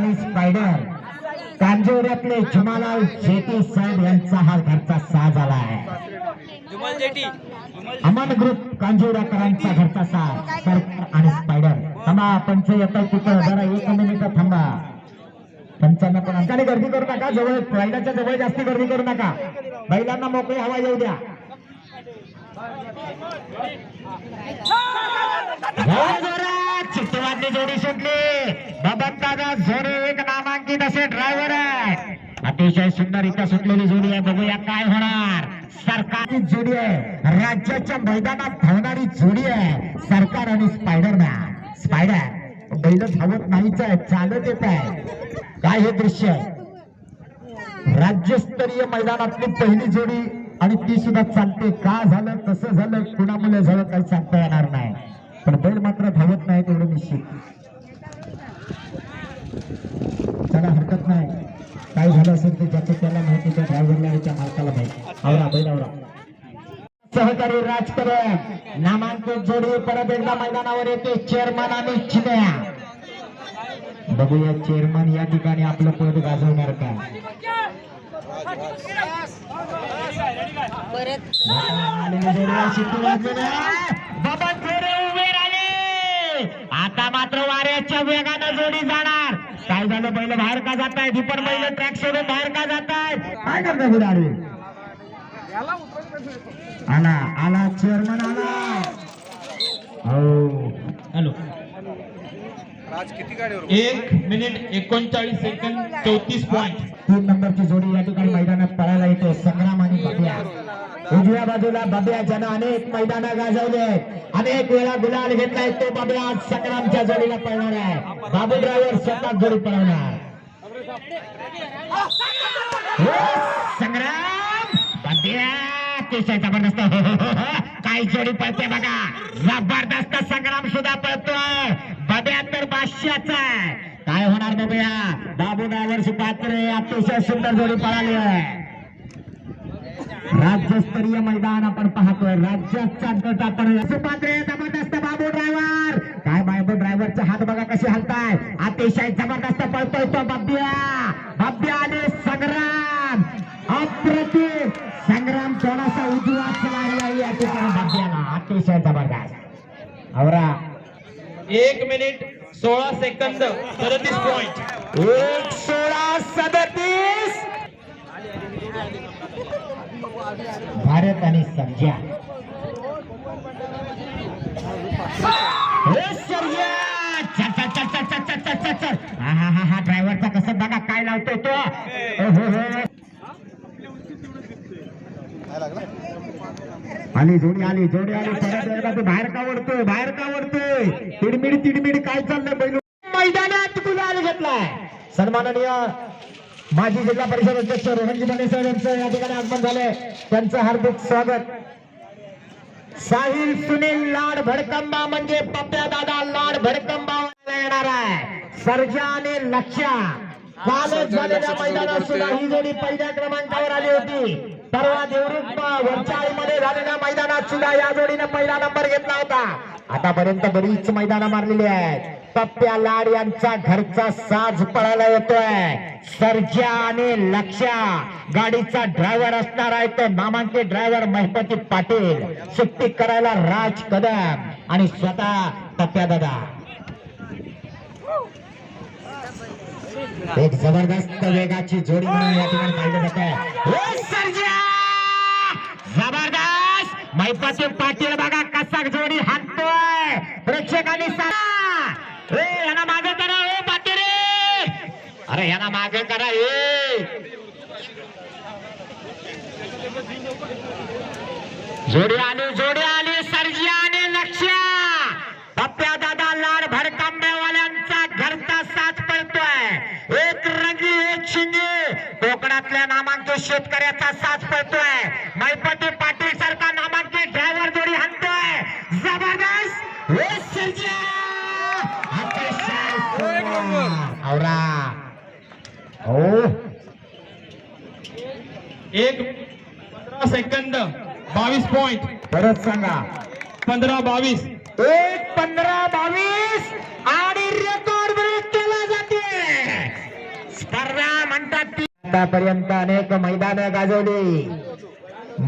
आणि स्पायडर कांजोऱ्यातले जुमालाल शेती साहेब यांचा हा घरचा साज आला आहे. अमन ग्रुप कांजोऱ्याकरांचा घरचा साज सरकार आणि स्पायडर थांबा पंच येतात तिथं. जरा एक मिनिट थांबा. पंचांना पण अंकाने गर्दी करू नका. जवळ बैलाच्या जवळ जास्ती गर्दी करू नका. बैलांना मोकळी हवा येऊ द्या. जोर! जोरात जोडी सुटली. बबन दादा झोरे एक नामांकित असे ड्रायव्हर आहे अतिशय सुंदर इथं सुटलेली जोडी आहे. बघूया काय होणार. सरकारची जोडी आहे. राज्याच्या मैदानात धावणारी जोडी आहे. सरकार आणि स्पायडरमॅन स्पायडर बैल धावत नाहीच आहे. चालत येत आहे. काय हे दृश्य राज्यस्तरीय मैदानातली पहिली जोडी आणि ती सुद्धा चालते. का झालं? कसं झालं? कुणामुळे झालं? काही सांगता येणार नाही. पण बैल मात्र धावत नाही तेवढं निश्चित. त्याला हरकत नाही. काय झालं असेल ते ज्याचं त्याला माहिती त्या ड्रायव्हरला त्या मालकाला माहिती. आवरा बैल आवरा. सहकारी राजकरण. नामांकित जोडी परत एकदा मैदानावर येते. चेअरमन आणि चिन्या बघूया चेअरमन या ठिकाणी आपलं पद गाजवणार का? आहे. बाबा आता मात्र वाऱ्याच्या वेगानं जोडी जाणार. काय झालं? बैल बाहेर का जात आहेत ही पण बैल ट्रॅक सोडून बाहेर का जात आहेत काय करता बुडाडे आला आला चेअरमन आला. हो. हॅलो. आज किती गाडीवर एक मिनिट एकोणचाळीस सेकंद चौतीस पॉईंट तीन नंबरची जोडी या ठिकाणी मैदानात पळायला येते. संग्राम आणि बबिया. उजव्या बाजूला बबिया ज्यानं अनेक मैदान गाजवले. अनेक वेळा गुलाल घेतलाय तो बबिया. आज संग्रामच्या जोडीला पळणार आहे. बाबू ड्रायव्हर स्वतः जोडी पळवणार. संग्राम बबिया अतिशय जबरदस्त. काय जोडी पळते बघा. जबरदस्त संग्राम सुद्धा पळतोय. बब्या पाचशेचा आहे. काय होणार बघूया बाबू ड्रायव्हर पात्रे अतिशय सुंदर जोडी पळाली आहे. राज्यस्तरीय मैदान आपण पाहतोय. राज्याचा गट आपण सुपात्रे जबरदस्त बाबू ड्रायव्हर काय बाबू ड्रायव्हरचे हात बघा कसे हलताय. अतिशय जबरदस्त पळतोय तो बब्या बब्या आणि संग्राम. अप्रतिम संग्राम थोडासा उजवाच लागला या ठिकाणी बब्याला अतिशय जबरदस्त. आवरा. एक मिनिट सोळा सेकंद सदतीस पॉइंट एक सोळा सदतीस. भारत आणि सर्जा ड्रायव्हरचा कसं बघा काय लावतो तो. हो, हो. आली जोडी आली जोडी आली. बाहेर का ओढतोय बाहेर का ओढतोय सन्माननीय माजी जिल्हा परिषद अध्यक्ष रोहनजी बने साहेब यांचं या ठिकाणी आगमन झालंय. त्यांचं हार्दिक स्वागत. साहिल सुनील लाड भडकंबा म्हणजे पप्प्या दादा लाड भडकंबा येणार आहे. सर्जा आणि लक्ष्या कालच झालेल्या मैदानात सुद्धा ही जोडी पहिल्या क्रमांकावर आली होती. परवा देवरुख वरचाळीमध्ये झालेल्या मैदानात सुद्धा या जोडीने पहिला नंबर घेतला होता. आतापर्यंत बरीच मैदानं मारलेली आहेत. पप्प्या लाड यांचा घरचा साज पळायला येतोय. सर्जा आणि लक्ष्या. गाडीचा ड्रायव्हर असणार आहे तो नामांकित ड्रायव्हर महिपती पाटील. सुट्टी करायला राज कदम. आणि स्वतः पप्प्या दादा. एक जबरदस्त वेगाची जोडी म्हणून या ठिकाणी पाहिलं जात आहे जबरदस्त! मैपती पाटील बघा कसा जोडी हाणतोय. प्रेक्षकांनी सांगा. यांना मागे करा ओ पाटील. अरे यांना मागे करा ए. जोडी आली जोडी आली सर्जिया आणि लक्ष्या. पप्प्या दादा लाड भडकांबेवाल्यांचा घरचा साथ पळतोय. एक रंगी एक शिंगी. कोकणातल्या नामांकित शेतकऱ्याचा साथ पळतोय मैपती पाटील सारखा नामांकित ड्रायव्हर जोडी हाणतोय जबरदस्त हे सर्जिया अतिशय सुंदर. आवरा हो एक पंधरा सेकंद बावीस पॉईंट परत सांगा. पंधरा बावीस. एक पंधरा बावीस. आणि रेकॉर्ड ब्रेक केला जाते स्पर्धा म्हणतात आतापर्यंत अनेक मैदान गाजवली.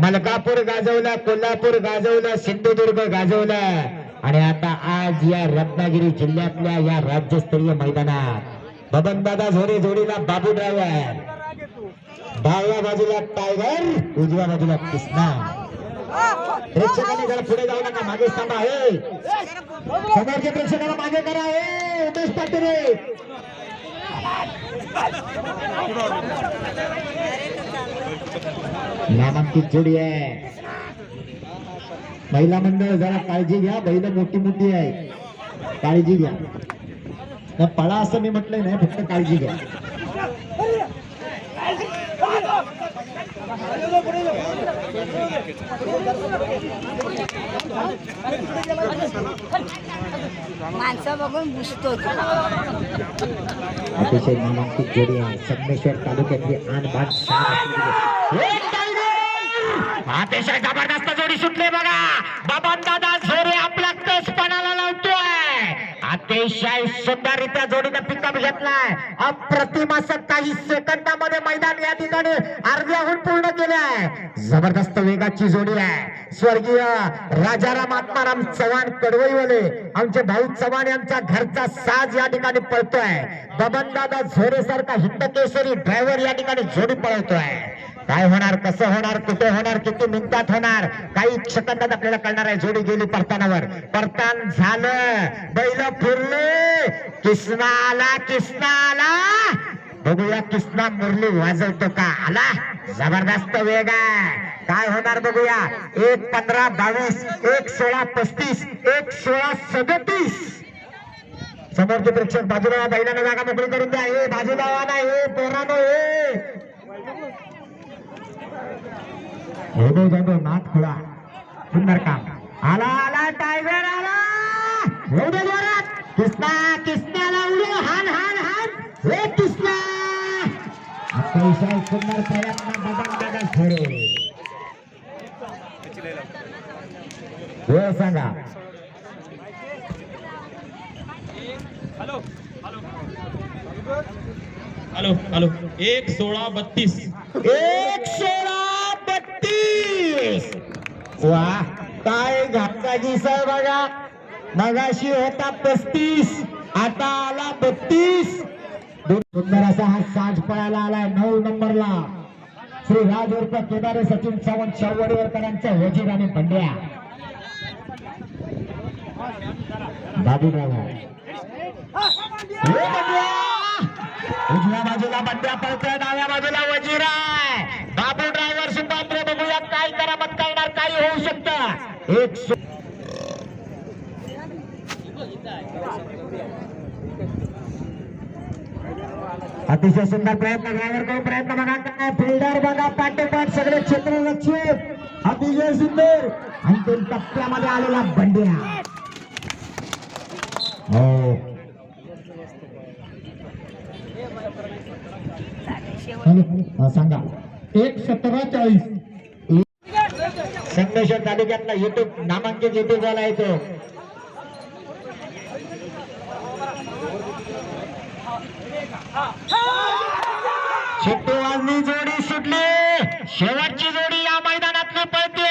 मलकापूर गाजवलं कोल्हापूर गाजवलं सिंधुदुर्ग गाजवलं. आणि आता आज या रत्नागिरी जिल्ह्यातल्या या राज्यस्तरीय मैदानात बबनदादा झोरे जोडीला बाबू ड्रायव्हर. डाव्या बाजूला टायगर उजव्या बाजूला कृष्णा. प्रेक्षकांनी जरा पुढे जाऊ नका मागे थांबा आहे समोरच्या प्रेक्षकाला मागे करा हे. उमेश पाटील. नामांकित जोडी आहे. महिला मंडळ जरा काळजी घ्या बैल मोठी मोठी आहे. काळजी घ्या. नाही, पळा असं मी म्हटलंय नाही फक्त काळजी घ्या. माणसं बघून घुसतो अतिशय नामांकित जोडी आहे संगमेश्वर तालुक्यातली आन टायगर! अतिशय जबरदस्त जोडी सुटली बघा. बाबा दादा झोरे आपला कसपणाला लावतोय अतिशय सुंदरित्या जोडीनं पिकअप घेतलाय. अप्रतिम असं काही सेकंदामध्ये मैदान या ठिकाणी अर्ध्याहून पूर्ण केलंय. जबरदस्त वेगाची जोडी आहे. स्वर्गीय राजाराम आत्माराम चव्हाण कडवईवाले आमचे भाऊ चव्हाण यांचा घरचा साज या ठिकाणी पळतोय. बबनदादा झोरे सारखा हिंद केसरी ड्रायव्हर या ठिकाणी जोडी पळवतोय. काय होणार कसं होणार कुठे होणार किती मिनिटात होणार? काही सेकंदात आपल्याला कळणार आहे जोडी गेली परतानावर. परतान झालं. बैल फिरले. किसना आला किसना आला. बघूया किसना मुरली वाजवतो का? आला. जबरदस्त वेग आहे. काय होणार बघूया? एक पंधरा बावीस एक सोळा पस्तीस एक सोळा सदतीस. समोरचे प्रेक्षक बाजूला बैलांना जागा मोकळी करून द्या. हे बाजूला वाना हे पोरानो हे जाधव जाधव नाथ खुळा. सुंदर काम. आला आला टायगर आला. येऊ दे जोरात कृष्णाला उडे. हान हान हान. हे कृष्णा. अतिशय सुंदर प्रयत्न बबन दादा थोडे वेळ सांगा हॅलो हॅलो. एक सोळा बत्तीस. एक सोळा वा. काय घाटाची सर बघा. मगाशी होता पस्तीस आता आला बत्तीस. सुंदर असा हा साज पळायला आलाय नऊ नंबरला. श्री राज उर्फ केदारे सचिन सावंत शावडीवरकरांचा वजीर आणि पंड्या बाबू हो उजव्या बाजूला बंड्या पळतोय डाव्या बाजूला वजीरा आहे बाबू ड्रायव्हर सुपात्र बघूया काय करामत करणार काही होऊ शकतं एक सु- अतिशय सुंदर प्रयत्न ड्रायव्हर करून प्रयत्न बघा. फिल्डर बघा पाठोपाठ सगळे क्षेत्र लक्षित. अतिशय सुंदर. अंतिम टप्प्यामध्ये आलेला बंडिया. हो सांगा. एक सतरा चाळीस. संगमेश्वर तालुक्यातला युट्यूब नामांकित युट्यूब वाला येतो शिट्टू वाजली जोडी सुटली. शेवटची जोडी या मैदानातली पळते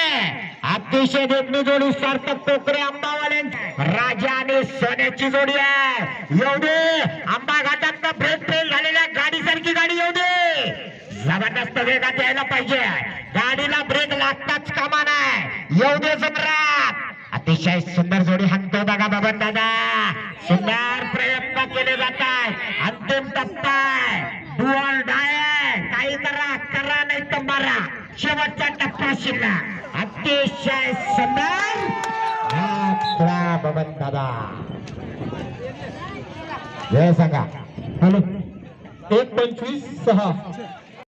अतिशय देखणी जोडी सार्थक टोकरे आंबावाल्यांची राजा आणि सोन्याची जोडी आहे. एवढी आंबा घाटात ब्रेक फेल झालेल्या गाडीसारखी गाडी येऊ दे जबरदस्त वेगात यायला पाहिजे. गाडीला ब्रेक लागताच कामा नाही येऊ दे जमरात अतिशय सुंदर जोडी हाणतो बघा बाबा दादा. सुंदर प्रयत्न केले जात आहे अंतिम टप्पा डुअल डाय काही करा करा नाही तर मारा. शेवटचा टप्पा शिरला अतिशय सुंदर. बबन दादा. वेळ सांगा. एक पंचवीस सहा.